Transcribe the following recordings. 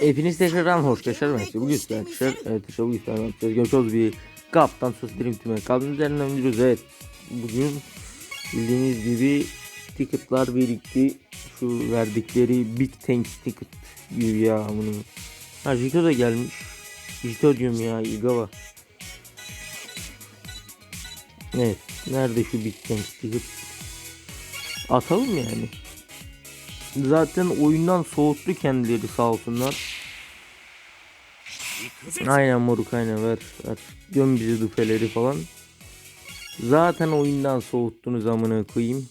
Hepiniz tekrardan hoş geldiniz. Ben size bugün sizlerle arkadaşlar. Evet işte bugün sizlerle yapacağız. Görüşürüz bir kaptan söz dilim tüme. Kaldığımız üzerinden gidiyoruz. Evet. Bugün bildiğiniz gibi ticketlar birikti. Şu verdikleri Big Tank ticket gibi ya bunu. Ha Jito da gelmiş. Jito diyorum ya Igawa. Evet. Nerede şu Big Tank ticket? Atalım yani. Zaten oyundan soğuttu kendileri sağ olsunlar. Aynen moruk aynen ver. ver. Göm bizi dupeleri falan. Zaten oyundan soğuttunuz amına koyayım.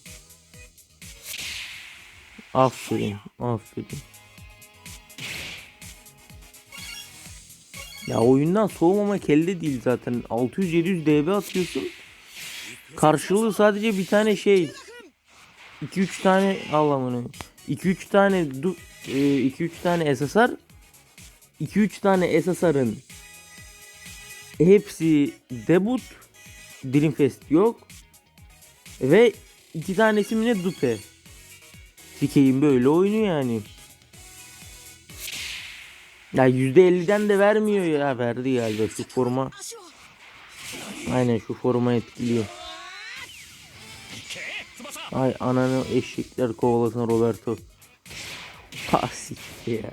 Aferin aferin. Ya oyundan soğumamak elde değil zaten. 600-700 DB atıyorsun. Karşılığı sadece bir tane şey. 2-3 tane Allah'ını. 2-3 tane du 2-3 tane SSR 2-3 tane SSR'ın hepsi debut Dreamfest yok ve iki tanesi mi ne? Dupe. Sikeyim böyle oyunu yani. Ya %50'den de vermiyor ya verdi galiba şu forma. Aynen şu forma etkiliyor Ay ananı eşekler kovalasın Roberto. Ha siktir ya.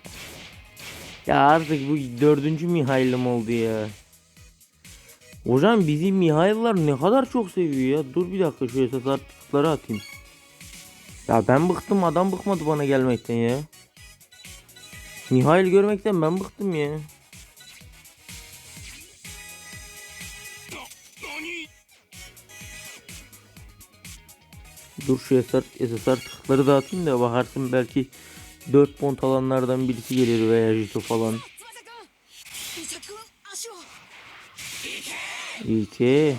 Ya artık bu dördüncü Mihail'im oldu ya. Hocam bizim Mihail'lar ne kadar çok seviyor ya. Dur bir dakika şu esas artıkları atayım. Ya ben bıktım adam bıkmadı bana gelmekten ya. Mihail görmekten ben bıktım ya. Dur şu SSR, SSR tıkları dağıtayım da bakarsın belki 4 pont alanlardan birisi gelir veya Jito falan. Ki.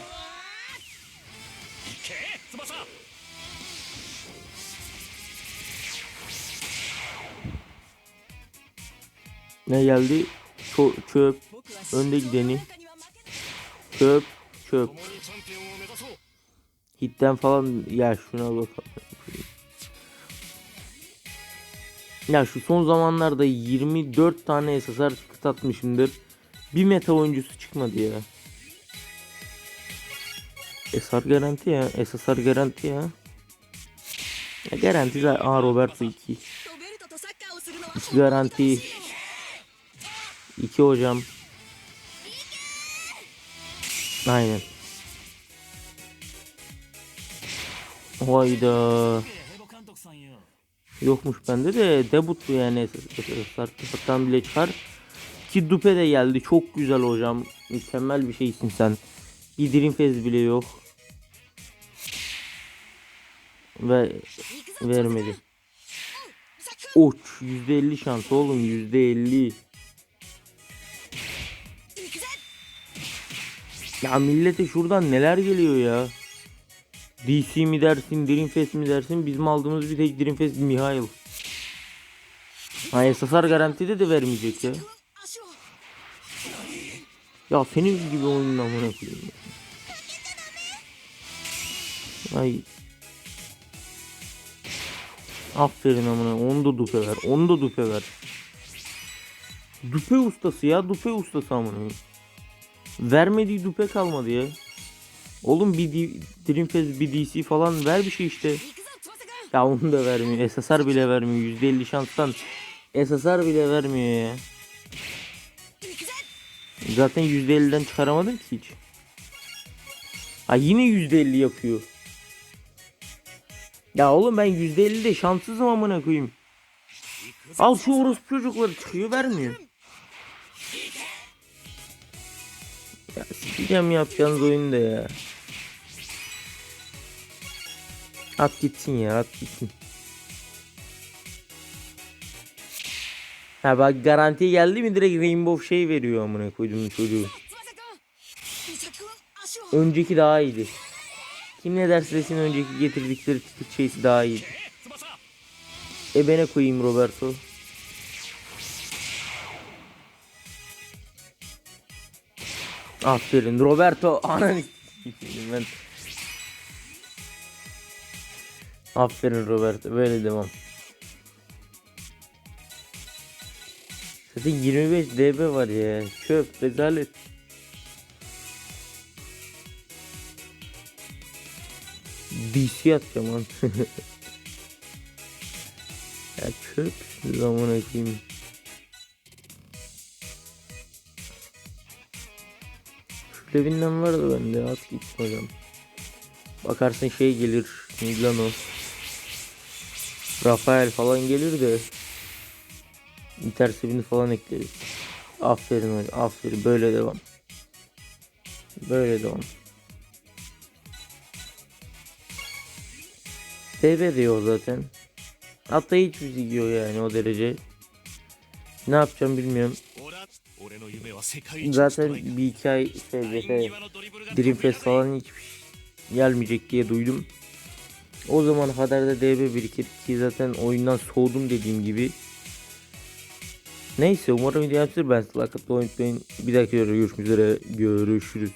Ne geldi? Çö çöp. Önde gideni. Çöp. Çöp. Hitten falan ya şuna bakalım. Ya şu son zamanlarda 24 tane SSR çıkıt atmışımdır. Bir meta oyuncusu çıkmadı ya. SR garanti ya. SSR garanti ya. ya garanti zaten. Aa Roberto 2. 2 garanti. 2 hocam. Aynen. Hayda. Yokmuş bende de debut bu yani Sarkıfattan bile çıkar. Ki dupe de geldi. Çok güzel hocam. Mükemmel bir şeysin sen. Bir Dream Phase bile yok. Ve vermedi. Oç %50 şans oğlum %50. Ya millete şuradan neler geliyor ya. DC mi dersin, Dreamfest mi dersin? Bizim aldığımız bir tek Dreamfest Mihail. Ha SSR garantide de vermeyecek ya. Ya senin gibi oyunun amına koyayım. Ay. Aferin amına. Onu da dupe ver. Onu da dupe ver. Dupe ustası ya. Dupe ustası amına. Vermediği dupe kalmadı ya. Oğlum bir D- Dream Fest bir DC falan ver bir şey işte. Ya onu da vermiyor. SSR bile vermiyor. %50 şanstan SSR bile vermiyor ya. Zaten %50'den çıkaramadım ki hiç. Ha yine %50 yapıyor. Ya oğlum ben %50'de şanssızım amına koyayım. Al şu orospu çocukları çıkıyor vermiyor. Ya sikeceğim yapacağınız oyunda ya. At gitsin ya at gitsin. Ha bak garanti geldi mi direkt Rainbow şey veriyor amına koydum çocuğu. Önceki daha iyiydi. Kim ne derse desin önceki getirdikleri ticket şeysi daha iyiydi. Ebene koyayım Roberto. Aferin Roberto ananı ben. Aferin Roberto böyle devam. Zaten 25 DB var ya. Çöp, rezalet. DC atacağım lan. ya çöp zaman koyayım. Şu Levin'den var da bende at hocam. Bakarsın şey gelir. Neydi lan o? Rafael falan gelir de intersepini falan ekleriz. Aferin öyle, aferin böyle devam. Böyle devam. TV diyor zaten. Hatta hiç bizi yiyor yani o derece. Ne yapacağım bilmiyorum. Zaten bir iki ay SGT Dreamfest falan hiç gelmeyecek diye duydum. O zaman kadar da DB birikir ki zaten oyundan soğudum dediğim gibi. Neyse umarım video yapmıştır. Ben atmayı unutmayın. Bir dahaki görüşmek üzere. Görüşürüz.